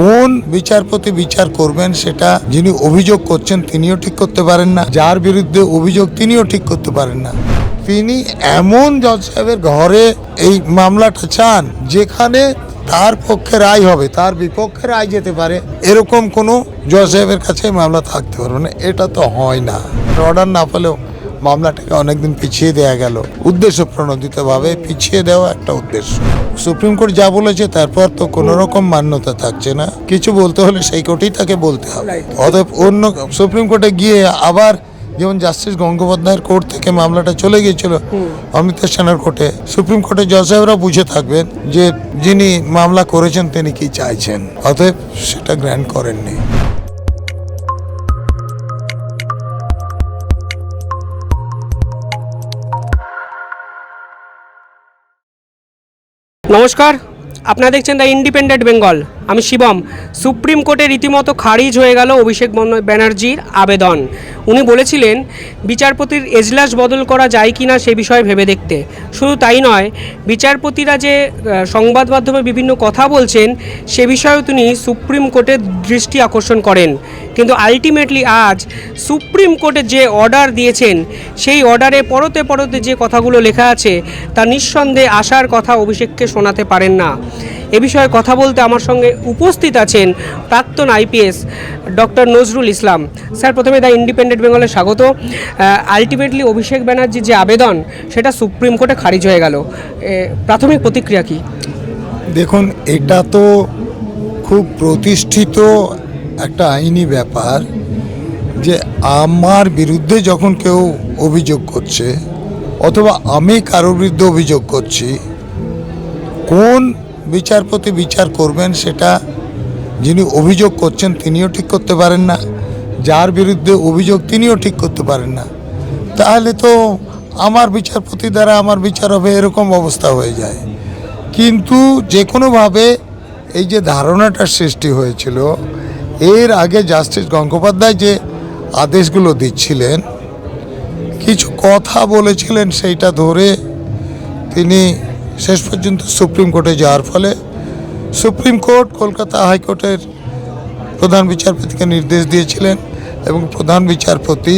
কোন বিচারপতি বিচার করবেন সেটা যিনি অভিযোগ করছেন তিনিও ঠিক করতে পারেন না। যার বিরুদ্ধে অভিযোগ তিনিও ঠিক করতে পারেন না। তিনি এমন জজ সাহেবের ঘরে এই মামলাটা চান যেখানে তার পক্ষে রায় হবে, তার বিপক্ষে রায় যেতে পারে। এরকম কোনো জজ সাহেবের কাছে মামলা থাকতে পারবে না। এটা তো হয় না। অর্ডার না পেলেও মামলাটাকে অনেকদিন পিছিয়ে দেওয়া গেল। উদ্দেশ্য প্রণোদিতভাবে পিছিয়ে দেওয়া একটা উদ্দেশ্য। সুপ্রিম কোর্ট যা বলেছে, তারপর তো কোনো রকম মান্যতা থাকছে না। কিছু বলতে হলে সেই কোর্টেই তাকে বলতে হবে। অতএব অন্য সুপ্রিম কোর্টে গিয়ে আবার যেমন জাস্টিস গঙ্গোপাধ্যায়ের কোর্ট থেকে মামলাটা চলে গিয়েছিল অমিতা সেনার কোর্টে সুপ্রিম কোর্টের জজ সাহেবরা বুঝে থাকবেন যে যিনি মামলা করেছেন, তিনি কি চাইছেন। অতএব সেটা গ্র্যান্ড করেননি। নমস্কার, আপনারা দেখছেন দ্য ইন্ডিপেন্ডেন্ট বেঙ্গল। আমি শিবম। সুপ্রিম কোর্টে রীতিমতো খারিজ হয়ে গেল অভিষেক ব্যানার্জির আবেদন। উনি বলেছিলেন, বিচারপতির এজলাস বদল করা যায় কি না সে বিষয়ে ভেবে দেখতে শুধু তাই নয়, বিচারপতিরা যে সংবাদ মাধ্যমে বিভিন্ন কথা বলছেন, সে বিষয়েও তিনি সুপ্রিম কোর্টের দৃষ্টি আকর্ষণ করেন। কিন্তু আলটিমেটলি আজ সুপ্রিম কোর্টে যে অর্ডার দিয়েছেন, সেই অর্ডারে পরতে পরতে যে কথাগুলো লেখা আছে, তা নিঃসন্দেহে আসার কথা অভিষেককে শোনাতে পারেন না। এ বিষয়ে কথা বলতে আমার সঙ্গে উপস্থিত আছেন প্রাক্তন IPS doctor Nazrul Islam. Sir, প্রথমে দ্য ইন্ডিপেন্ডেন্ট বেঙ্গলে স্বাগত। আলটিমেটলি অভিষেক ব্যানার্জির যে আবেদন, সেটা সুপ্রিম কোর্টে খারিজ হয়ে গেল। প্রাথমিক প্রতিক্রিয়া কী? দেখুন, এটা তো খুব প্রতিষ্ঠিত একটা আইনি ব্যাপার যে আমার বিরুদ্ধে যখন কেউ অভিযোগ করছে অথবা আমি কারোর বিরুদ্ধে অভিযোগ করছি, কোন বিচারপতি বিচার করবেন সেটা যিনি অভিযোগ করছেন তিনিও ঠিক করতে পারেন না, যার বিরুদ্ধে অভিযোগ তিনিও ঠিক করতে পারেন না। তাহলে তো আমার বিচারপতি দ্বারা আমার বিচার হবে এরকম অবস্থা হয়ে যায়। কিন্তু যে কোনোভাবে এই যে ধারণাটা সৃষ্টি হয়েছিল এর আগে জাস্টিস গঙ্গোপাধ্যায় যে আদেশগুলো দিচ্ছিলেন, কিছু কথা বলেছিলেন সেইটা ধরে তিনি শেষ পর্যন্ত সুপ্রিম কোর্টে যাওয়ার ফলে সুপ্রিম কোর্ট, কলকাতা হাইকোর্টের প্রধান বিচারপতিকে নির্দেশ দিয়েছিলেন এবং প্রধান বিচারপতি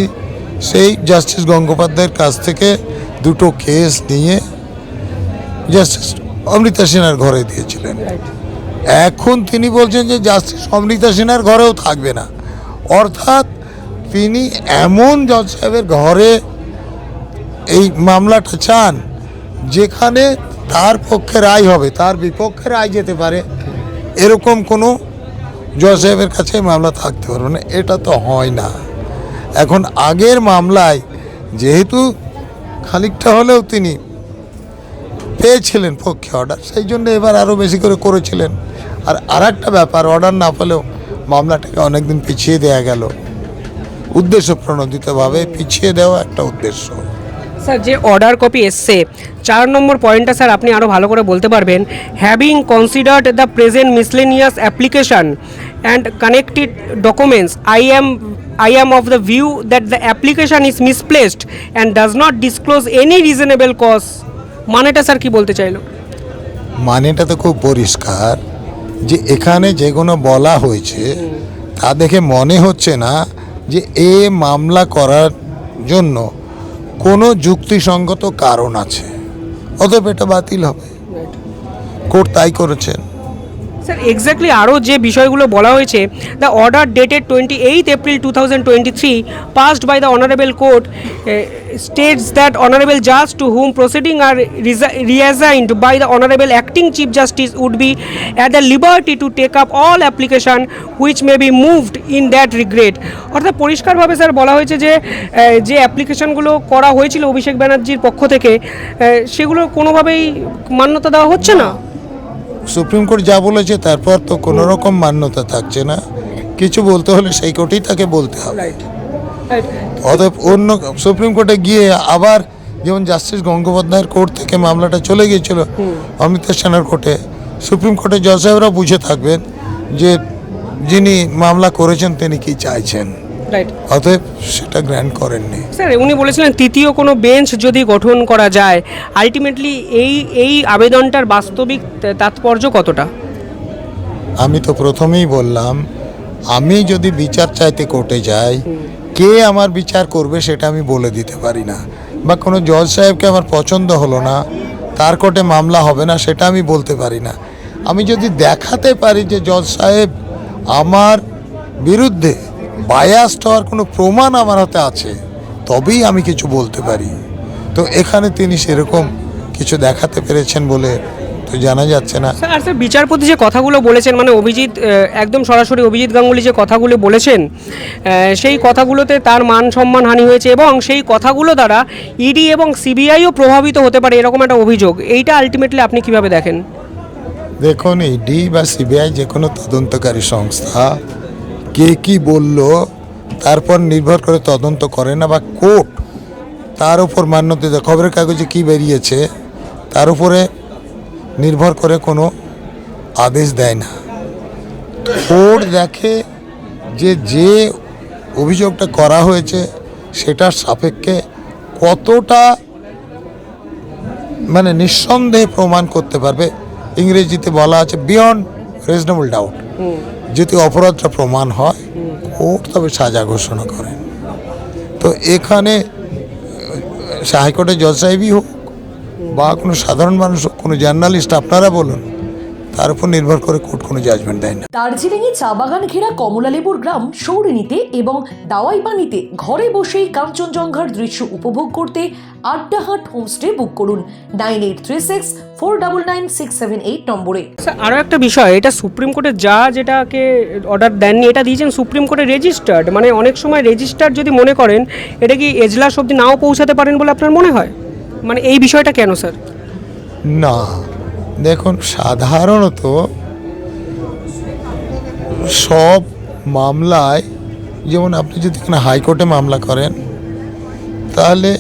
সেই জাস্টিস গঙ্গোপাধ্যায়ের কাছ থেকে দুটো কেস নিয়ে জাস্টিস অমৃতা সিনহার ঘরে দিয়েছিলেন। এখন তিনি বলছেন যে জাস্টিস অমৃতা সিনহার ঘরেও থাকবে না। অর্থাৎ তিনি এমন জজ সাহেবের ঘরে এই মামলাটা চান, যেখানে তার পক্ষে রায় হবে, তার বিপক্ষে রায় যেতে পারে, এরকম কোনো জজ সাহেবের কাছে মামলা থাকতে পারবে না। এটা তো হয় না। এখন আগের মামলায় যেহেতু খানিকটা হলেও তিনি পেয়েছিলেন পক্ষে অর্ডার সেই জন্য এবার আরও বেশি করে করেছিলেন। আর আর একটা ব্যাপার অর্ডার না পেলেও মামলাটাকে অনেকদিন পিছিয়ে দেওয়া গেল। উদ্দেশ্য প্রণোদিতভাবে পিছিয়ে দেওয়া একটা উদ্দেশ্য। স্যার, যে অর্ডার কপি এসছে, চার নম্বর পয়েন্টটা স্যার আপনি আরও ভালো করে বলতে পারবেন। Having considered the present miscellaneous application and connected documents I am I am of the view that the application is misplaced and does not disclose any reasonable cause মানেটা স্যার কি বলতে চাইলো? মানেটা তো খুব পরিষ্কার যে এখানে যেগুলো বলা হয়েছে তা দেখে মনে হচ্ছে না যে এ মামলা করার জন্য কোনো যুক্তিসঙ্গত কারণ আছে। অতএব এটা বাতিল হবে। কোর্ট তাই করেছেন। স্যার এক্স্যাক্টলি আরও যে বিষয়গুলো বলা হয়েছে the order dated twenty eight April two thousand twenty three passed by the honourable court states that honourable জাজ to whom proceeding are reassigned by the honourable acting chief justice would be at the liberty to take up all application which may be moved in that regard অর্থাৎ পরিষ্কারভাবে sir বলা হয়েছে যে যে অ্যাপ্লিকেশনগুলো করা হয়েছিল অভিষেক ব্যানার্জির পক্ষ থেকে সেগুলো কোনোভাবেই মান্যতা দেওয়া হচ্ছে না? সুপ্রিম কোর্ট যা বলেছে তারপর তো কোনো রকম মান্যতা থাকছে না। কিছু বলতে হলে সেই কোর্টেই তাকে বলতে হবে। অতএব অন্য সুপ্রিম কোর্টে গিয়ে আবার যেমন জাস্টিস গঙ্গোপাধ্যায়ের কোর্ট থেকে মামলাটা চলে গিয়েছিল অমিতা সেনার কোর্টে সুপ্রিম কোর্টের জজ সাহেবরা বুঝে থাকবেন যে যিনি মামলা করেছেন তিনি কি চাইছেন। রাইট অতএব সেটা গ্র্যান্ড করেননি। স্যার উনি বলেছিলেন তৃতীয় কোনো বেঞ্চ যদি গঠন করা যায় আলটিমেটলি এই এই আবেদনটার বাস্তবিক তাৎপর্য কতটা? আমি তো প্রথমেই বললাম আমি যদি বিচার চাইতে কোর্টে যাই কে আমার বিচার করবে সেটা আমি বলে দিতে পারি না। বা কোনো জজ সাহেবকে আমার পছন্দ হলো না তার কোর্টে মামলা হবে না সেটা আমি বলতে পারি না। আমি যদি দেখাতে পারি যে জজ সাহেব আমার বিরুদ্ধে বায়াস্ট হওয়ার কোনো প্রমাণ আমার হাতে আছে তবেই আমি কিছু বলতে পারি। তো এখানে তিনি সেরকম কিছু দেখাতে পেরেছেন বলে তো জানা যাচ্ছে না। স্যার আর স্যার বিচারপতি যে কথাগুলো বলেছেন মানে অভিজিৎ একদম সরাসরি অভিজিৎ গাঙ্গুলি যে কথাগুলো বলেছেন সেই কথাগুলোতে তার মান সম্মান হানি হয়েছে এবং সেই কথাগুলো দ্বারা ইডি এবং সিবিআইও প্রভাবিত হতে পারে এরকম একটা অভিযোগ। এইটা আলটিমেটলি আপনি কীভাবে দেখেন? দেখুন ইডি বা সিবিআই যে কোনো তদন্তকারী সংস্থা কে কি বলল, তারপর নির্ভর করে তদন্ত করে না বা কোর্ট তার উপর মান্যতা দেয় খবরের কাগজে কি বেরিয়েছে, তার উপরে নির্ভর করে কোনো আদেশ দেয় না। কোর্ট দেখে যে যে অভিযোগটা করা হয়েছে, সেটার সাপেক্ষে কতটা মানে নিঃসন্দেহে প্রমাণ করতে পারবে, ইংরেজিতে বলা আছে বিয়ন্ড রিজনেবল ডাউট যদি অপরাধটা প্রমাণ হয়, কোর্ট তবে সাজা ঘোষণা করেন তো এখানে হাইকোর্টের জজ সাহেবই হোক বা কোনো সাধারণ মানুষ হোক, কোনো জার্নালিস্ট, আপনারা বলুন তার উপর নির্ভর করে কোর্ট কোনো জাজমেন্ট দেয় না। দার্জিলিংয়ে চা বাগান ঘেরা কমলালেবুর গ্রাম সৌরিনীতে এবং দাওয়াইবানিতে ঘরে বসেই কাঞ্চনজঙ্ঘার দৃশ্য উপভোগ করতে আড্ডাহাট হোমস্টে বুক করুন nine eight three six four double nine six seven eight নম্বরে। স্যার আরও একটা বিষয় এটা সুপ্রিম কোর্টের যা যেটাকে অর্ডার দেননি এটা দিয়েছেন সুপ্রিম কোর্টে রেজিস্টার্ড মানে অনেক সময় রেজিস্টার্ড যদি মনে করেন এটা কি এজলাস অবধি নাও পৌঁছাতে পারেন বলে আপনার মনে হয়? মানে এই বিষয়টা কেন স্যার? না দেখুন সাধারণত সব মামলায় যেমন আপনি যদি এখানে হাইকোর্টে মামলা করেন তাহলে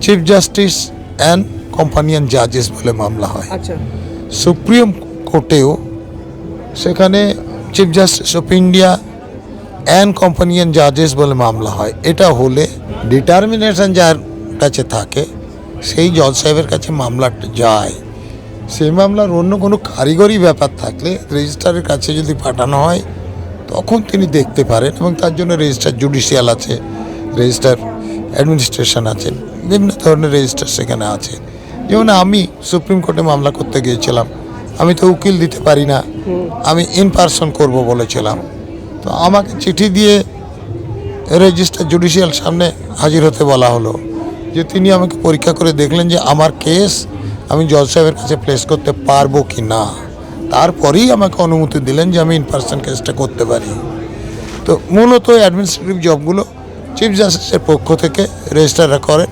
চিফ জাস্টিস অ্যান্ড কম্পানিয়ান জাজেস বলে মামলা হয়। আচ্ছা। সুপ্রিম কোর্টেও সেখানে chief justice of India and companion জাজেস বলে মামলা হয়। এটা হলে ডিটারমিনেশন যার কাছে থাকে সেই জজ সাহেবের কাছে মামলাটা যায়। সেই মামলার অন্য কোনো কারিগরি ব্যাপার থাকলে রেজিস্ট্রারের কাছে যদি পাঠানো হয়, তখন তিনি দেখতে পারেন এবং তার জন্য রেজিস্টার জুডিশিয়াল আছে, রেজিস্টার অ্যাডমিনিস্ট্রেশন আছে, বিভিন্ন ধরনের রেজিস্টার সেখানে আছে। যেমন আমি সুপ্রিম কোর্টে মামলা করতে গিয়েছিলাম, আমি তো উকিল দিতে পারি না, আমি ইন পারসন করব বলেছিলাম। তো আমাকে চিঠি দিয়ে রেজিস্টার জুডিশিয়াল সামনে হাজির হতে বলা হলো যে তিনি আমাকে পরীক্ষা করে দেখলেন যে আমার কেস আমি জজ সাহেবের কাছে প্লেস করতে পারব কি না? তারপরেই আমাকে অনুমতি দিলেন যে আমি ইন পার্সন কেসটা করতে পারি। তো মূলত অ্যাডমিনিস্ট্রেটিভ জবগুলো চিফ জাস্টিসের পক্ষ থেকে রেজিস্টাররা করেন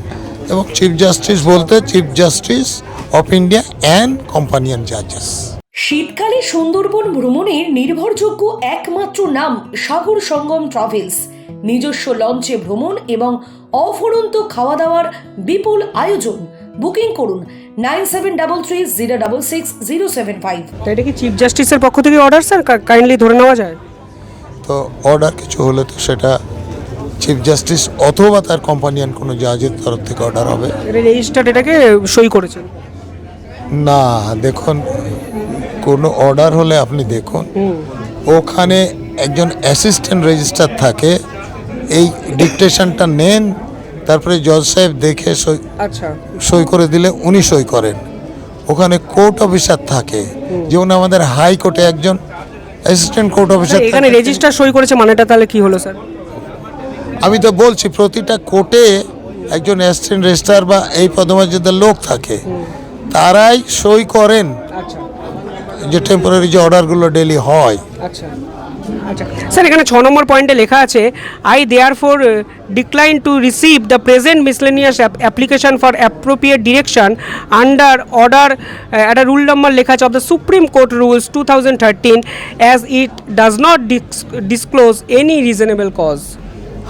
এবং চিফ জাস্টিস বলতে chief justice of India and companion জাজেস শীতকালে সুন্দরবন ভ্রমণের নির্ভরযোগ্য একমাত্র নাম সাগর সঙ্গম ট্রাভেলস নিজস্ব লঞ্চে ভ্রমণ এবং অফুরন্ত খাওয়া দাওয়ার বিপুল আয়োজন। বুকিং করুন nine seven double three zero double six zero seven five. তো এটা কি চিফ জাস্টিসের পক্ষ থেকে অর্ডার স্যার কাইন্ডলি ধরে নেওয়া যায়। তো অর্ডার কিছু হলে তো সেটা চিফ জাস্টিস অথবা তার কোম্পানিয়ান কোনো জাজের তরফ থেকে অর্ডার হবে। এটা রেজিস্টার্ড এটাকে সই করেছেন। না দেখুন কোনো অর্ডার হলে আপনি দেখুন। ওখানে একজন অ্যাসিস্ট্যান্ট রেজিস্টার থাকে এই ডিকটেশনটা নেন তারপরে জজ সাহেব দেখে সই আচ্ছা। সই করে দিলে উনি সই করেন। ওখানে কোর্ট অফিসার থাকে যেমন আমাদের হাইকোর্টে একজন অ্যাসিস্ট্যান্ট কোর্ট অফিসার এখানে। রেজিস্টার সই করেছে মানেটা তাহলে কি হলো স্যার? আমি তো বলছি প্রতিটা কোর্টে একজন অ্যাসিস্ট্যান্ট রেজিস্ট্রার বা এই পদমর্যাদার লোক থাকে। তারাই সই করেন আচ্ছা। যে টেম্পোরারি যে অর্ডারগুলো ডেলি হয়। আচ্ছা। আচ্ছা। স্যার এখানে ছ নম্বর পয়েন্টে লেখা আছে I therefore decline to receive the present miscellaneous application for appropriate direction under order একটা রুল নাম্বার লেখা আছে of the supreme court rules two thousand thirteen as it does not disclose any reasonable cause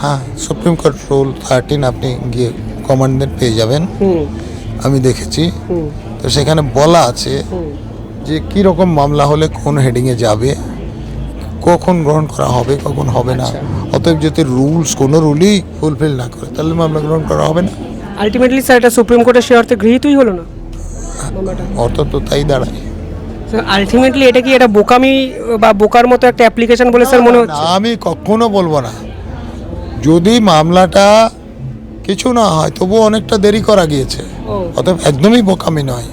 হ্যাঁ supreme court rule thirteen আপনি গিয়ে commandant পেয়ে যাবেন। আমি দেখেছি। তো সেখানে বলা আছে যে কী রকম মামলা হলে কোন হেডিংয়ে যাবে। কখন গ্রহণ করা হবে কখন হবে না। অতএব যদি রুলস কোনো রুলই ফুলফিল না করে তাহলে মামলা গ্রহণ করা হবে না। আলটিমেটলি স্যার এটা সুপ্রিম কোর্টের সে অর্থে গৃহীতই হলো না। অর্থ তো তাই দাঁড়ায়। আলটিমেটলি এটা কি এটা বোকামি বা বোকার মতো একটা অ্যাপ্লিকেশন বলে স্যার মনে হচ্ছে? আমি কখনো বলব না। যদি মামলাটা কিছু না হয় তবু অনেকটা দেরি করা গিয়েছে। অতএব একদমই বোকামি নয়।